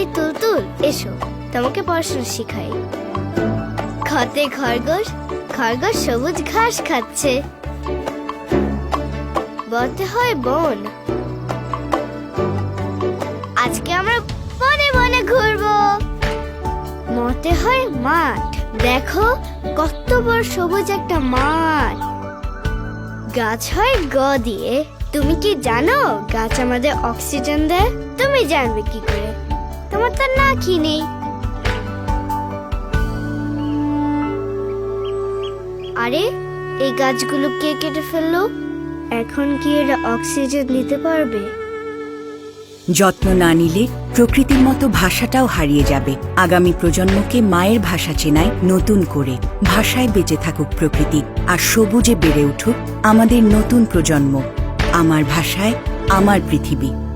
এই তুলতুল এসো। তোমাকে পড়াশোনা শিখাই। খতে খরগোশ খরগোশ সবুজ ঘাস খাচ্ছে। বলতে হয় বন। আজকে আমরা বনে বনে ঘুরবো। মতে হয় মাঠ। দেখো, কত বড় সবুজ একটা মাঠ। গাছ হয় গ দিয়ে। তুমি কি জানো গাছ আমাদের অক্সিজেন দেয়? তুমি জানবে কি করে। তোমার না কি নেই। আরে, এই গাছগুলো কে কেটে ফেলল? এখন কি এরা অক্সিজেন দিতে পারবে? যত্ন না নিলে প্রকৃতির মতো ভাষাটাও হারিয়ে যাবে। আগামী প্রজন্মকে মায়ের ভাষা চেনায় নতুন করে। ভাষায় বেঁচে থাকুক প্রকৃতি, আর সবুজে বেড়ে উঠুক আমাদের নতুন প্রজন্ম। আমার ভাষায়, আমার পৃথিবী।